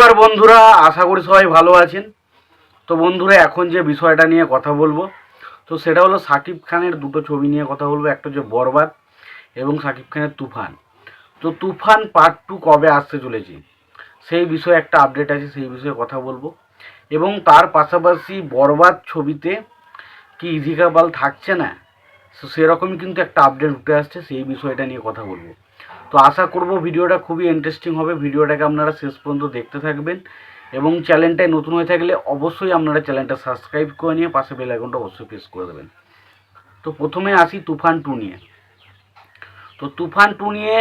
নমস্কার বন্ধুরা, আশা করি সবাই ভালো আছেন। তো বন্ধুরা, এখন যে বিষয়টা নিয়ে কথা বলব, তো সেটা হলো সাকিব খানের দুটো ছবি নিয়ে কথা বলব। একটা হচ্ছে বরবাদ এবং সাকিব খানের তুফান। তো তুফান পার্ট টু কবে আসতে চলেছে, সেই বিষয়ে একটা আপডেট আছে, সেই বিষয়ে কথা বলব। এবং তার পাশাপাশি বরবাদ ছবিতে কি ইজিকা পাল থাকছে না সেরকমই কিন্তু একটা আপডেট উঠে আসছে, সেই বিষয়টা নিয়ে কথা বলব। তো আশা করব ভিডিওটা খুবই ইন্টারেস্টিং হবে। ভিডিওটাকে আপনারা শেষ পর্যন্ত দেখতে থাকবেন এবং চ্যানেলটায় নতুন হয়ে থাকলে অবশ্যই আপনারা চ্যানেলটা সাবস্ক্রাইব করে নিয়ে পাশে বেল আইকনটা অবশ্যই প্রেস করে দেবেন। তো প্রথমে আসি তুফান টু নিয়ে। তো তুফান টু নিয়ে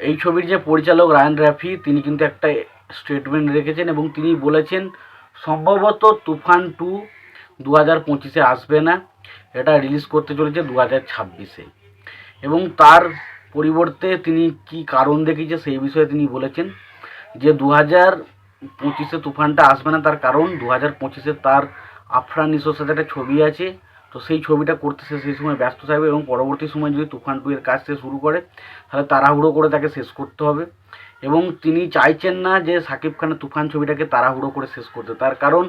এই ছবির যে পরিচালক রায়ান রাফি, তিনি কিন্তু একটা স্টেটমেন্ট রেখেছেন এবং তিনি বলেছেন, সম্ভবত তুফান টু দু হাজার পঁচিশে আসবে না, এটা রিলিজ করতে চলেছে দু হাজার ছাব্বিশে। এবং তার পরিবর্তে তিনি কি কারণ দেখিয়েছে সেই বিষয়ে তিনি বলেছেন যে দু হাজার পঁচিশে তুফানটা আসবে না তার কারণ দু হাজার পঁচিশে তার আফরান নিশোর সাথে একটা ছবি আছে, তো সেই ছবিটা করতে সে সেই সময় ব্যস্ত থাকবে এবং পরবর্তী সময় যদি তুফান টু এর কাজ সে শুরু করে, তাহলে তাড়াহুড়ো করে তাকে শেষ করতে হবে। এবং তিনি চাইছেন না যে সাকিব খানের তুফান ছবিটাকে তাড়াহুড়ো করে শেষ করতে। তার কারণ,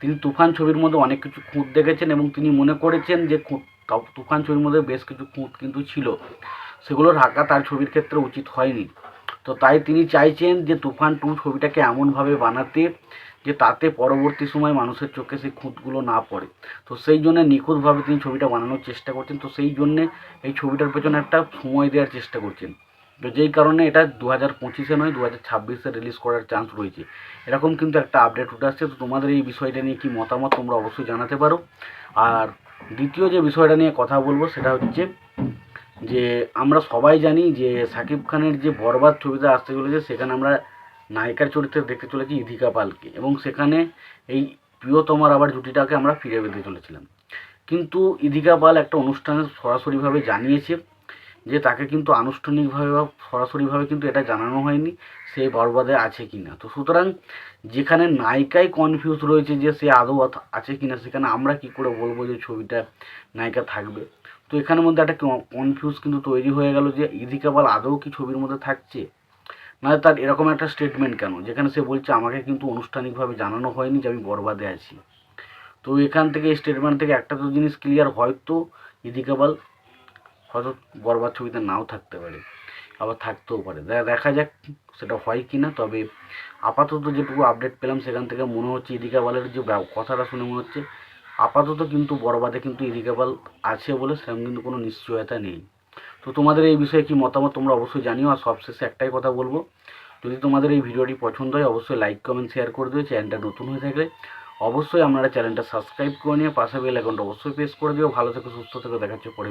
তিনি তুফান ছবির মধ্যে অনেক কিছু খুঁত দেখেছেন এবং তিনি মনে করেছেন যে খুঁত তুফান ছবির মধ্যে বেশ কিছু খুঁত কিন্তু ছিল। সেগুলো ঢাকা তার ছবির ক্ষেত্রে উচিত হয়নি। তো তাই তিনি চাইছেন যে তুফান টু ছবিটাকে এমনভাবে বানাতে, যে তাতে পরবর্তী সময় মানুষের চোখে সেই খুঁতগুলো না পড়ে। তো সেই জন্য নিখুঁতভাবে তিনি ছবিটা বানানোর চেষ্টা করছেন। তো সেই জন্যে এই ছবিটার পেছনে একটা সময় দেওয়ার চেষ্টা করছেন। তো যেই কারণে এটা দু হাজার পঁচিশে নয় দু হাজার ছাব্বিশে রিলিজ করার চান্স রয়েছে। এরকম কিন্তু একটা আপডেট উঠে আসছে। তো তোমাদের এই বিষয়টা নিয়ে কি মতামত তোমরা অবশ্যই জানাতে পারো। আর দ্বিতীয় যে বিষয়টা নিয়ে কথা বলব, সেটা হচ্ছে যে আমরা সবাই জানি যে সাকিব খানের যে বরবাদ ছবিটা আসতে চলেছে, সেখানে আমরা নায়িকার চরিত্রে দেখতে চলেছি ইধিকা পালকে। এবং সেখানে এই প্রিয়তমার আবার জুটিটাকে আমরা ফিরে পেতে চলেছিলাম। কিন্তু ইধিকা পাল একটা অনুষ্ঠানে সরাসরিভাবে জানিয়েছে যে তাকে কিন্তু আনুষ্ঠানিকভাবে বা সরাসরিভাবে কিন্তু এটা জানানো হয়নি, সে বরবাদে আছে কি না তো সুতরাং যেখানে নায়িকাই কনফিউজ রয়েছে যে সে আদৌ আছে কি না সেখানে আমরা কি করে বলব যে ছবিটা নায়িকা থাকবে? তো এখানের মধ্যে একটা কনফিউজ কিন্তু তৈরি হয়ে গেল যে ইদিকা পাল আদৌ কি ছবির মধ্যে থাকছে? মানে তার এরকম একটা স্টেটমেন্ট কেন? যেখানে সে বলছে, আমাকে কিন্তু আনুষ্ঠানিকভাবে জানানো হয়নি যে আমি বরবাদে আছি। তো এখান থেকে স্টেটমেন্ট থেকে একটা তো জিনিস ক্লিয়ার হয়তো ইদিকা পাল হয়তো বরবাদ ছবিতে নাও থাকতে পারে, আবার থাকতেও পারে। দেখা যাক সেটা হয় কি না তবে আপাতত যেটুকু আপডেট পেলাম সেখান থেকে মনে হচ্ছে ইদিকা পালের যে কথাটা শুনে মনে হচ্ছে, আপাতত কিন্তু বরবাদে কিন্তু ইদিকা পাল আছে বলে সেরকম কিন্তু কোনো নিশ্চয়তা নেই। তো তোমাদের এই বিষয়ে কি মতামত তোমরা অবশ্যই জানিও, আর সবশেষে একটাই কথা বলব, যদি তোমাদের এই ভিডিওটি পছন্দ হয় অবশ্যই লাইক কমেন্ট শেয়ার করে দিও, চ্যানেলটা নতুন হয়ে থাকলে অবশ্যই আপনারা চ্যানেলটা সাবস্ক্রাইব করে নিয়ে পাশে বেল অ্যাকাউন্ট অবশ্যই প্রেস করে দিও। ভালো থেকে, সুস্থ থেকে দেখাচ্ছে পরে